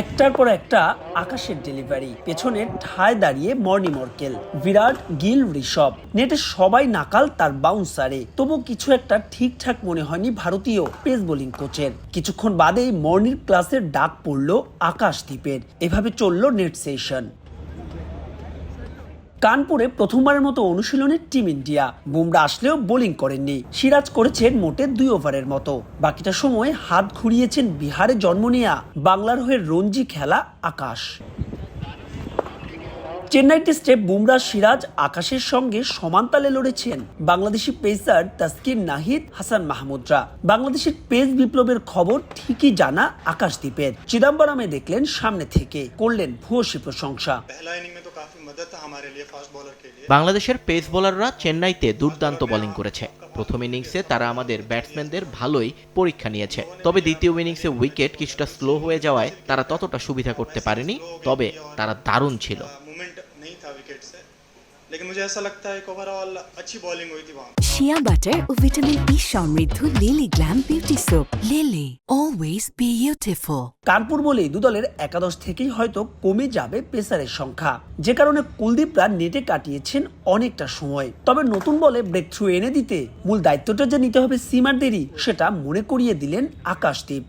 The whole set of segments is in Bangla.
একটার পর একটা আকাশের ডেলিভারি পেছনে ঠায় দাঁড়িয়ে মর্নি মর্কেল বিরাট গিল ঋষভ। নেটে সবাই নাকাল তার বাউন্সারে তবু কিছু একটা ঠিকঠাক মনে হয়নি ভারতীয় পেস বোলিং কোচের কিছুক্ষণ বাদেই মর্নির ক্লাসের ডাক পড়ল আকাশদ্বীপের। এভাবে চলল নেট সেশন কানপুরে প্রথমবারের মতো অনুশীলনে টিম ইন্ডিয়া। বুমরা আসলেও বোলিং করেননি। সিরাজ করেছেন মোটে দুই ওভারের মতো। বাকিটা সময় হাত ঘুরিয়েছেন বিহারে জন্ম নেয়া বাংলার হয়ে রঞ্জি খেলা আকাশ। চেন্নাই স্টেপ বুমরা সিরাজ আকাশের সঙ্গে সমান্তালে লড়েছেন বাংলাদেশি পেসার তাস্কির নাহিদ হাসান মাহমুদরা। বাংলাদেশের পেস বিপ্লবের খবর ঠিকই জানা আকাশদ্বীপের। চিদাম্বরমে দেখলেন সামনে থেকে করলেন ভূয়সী প্রশংসা। বাংলাদেশের পেস বোলাররা চেন্নাইতে দুর্দান্ত বোলিং করেছে। প্রথম ইনিংসে তারা আমাদের ব্যাটসম্যানদের ভালোই পরীক্ষা নিয়েছে। তবে দ্বিতীয় ইনিংসে উইকেট কিছুটা স্লো হয়ে যাওয়ায় তারা ততটা সুবিধা করতে পারেনি তবে তারা দারুণ ছিল। नहीं था विकेट से लेकिन मुझे ऐसा लगता है कि ओवरऑल अच्छी बॉलिंग हुई थी वहाँ শিয়া বাটার ও ভিটামিন ই সমৃদ্ধ Lily glam beauty soap Lily always beautiful Kanpur বলেই দুদলের একাদশ থেকেই হয়তো কমে যাবে পেসারের সংখ্যা যে কারণে কুলদীপরা নেটে কাটিয়েছেন অনেকটা সময় তবে নতুন বলে ব্রেক থ্রু এনে দিতে মূল দায়িত্বটা যে নিতে হবে সিমারদেরই সেটা মনে করিয়ে দিলেন আকাশদীপ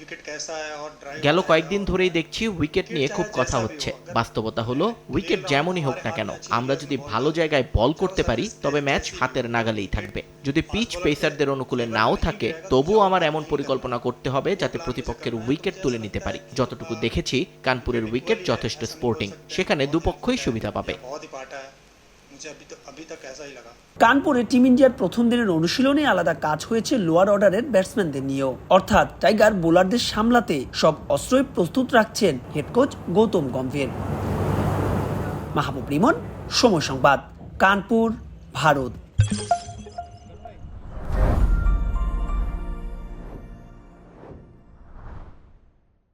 উইকেট কেসা ড্রাইভ গেল কয়েকদিন ধরেই দেখছি উইকেট নিয়ে খুব কথা হচ্ছে। বাস্তবতা হলো উইকেট যেমনই হোক না কেন আমরা যদি ভালো জায়গায় বল করতে পারি তবে ম্যাচ হাতের নাগালেই থাকবে। যদি পিচ পেসারদের অনুকূলে নাও থাকে তবুও আমার এমন পরিকল্পনা করতে হবে যাতে প্রতিপক্ষের উইকেট তুলে নিতে পারি। যতটুকু দেখেছি কানপুরের উইকেট যথেষ্ট স্পোর্টিং সেখানে দুপক্ষই সুবিধা পাবে। मुझे अभी तो अभी तक ऐसा ही लगा কানপুরে টিম ইন্ডিয়ার প্রথম দিনের অনুশীলনে আলাদা কাজ হয়েছে লোয়ার অর্ডারের ব্যাটসম্যানদের নিয়েও অর্থাৎ টাইগার বোলারদের সামলাতে সব অস্ত্রই প্রস্তুত রাখছেন হেড কোচ গৌতম গম্ভীর মাহবুব রিমন সময় সংবাদ কানপুর ভারত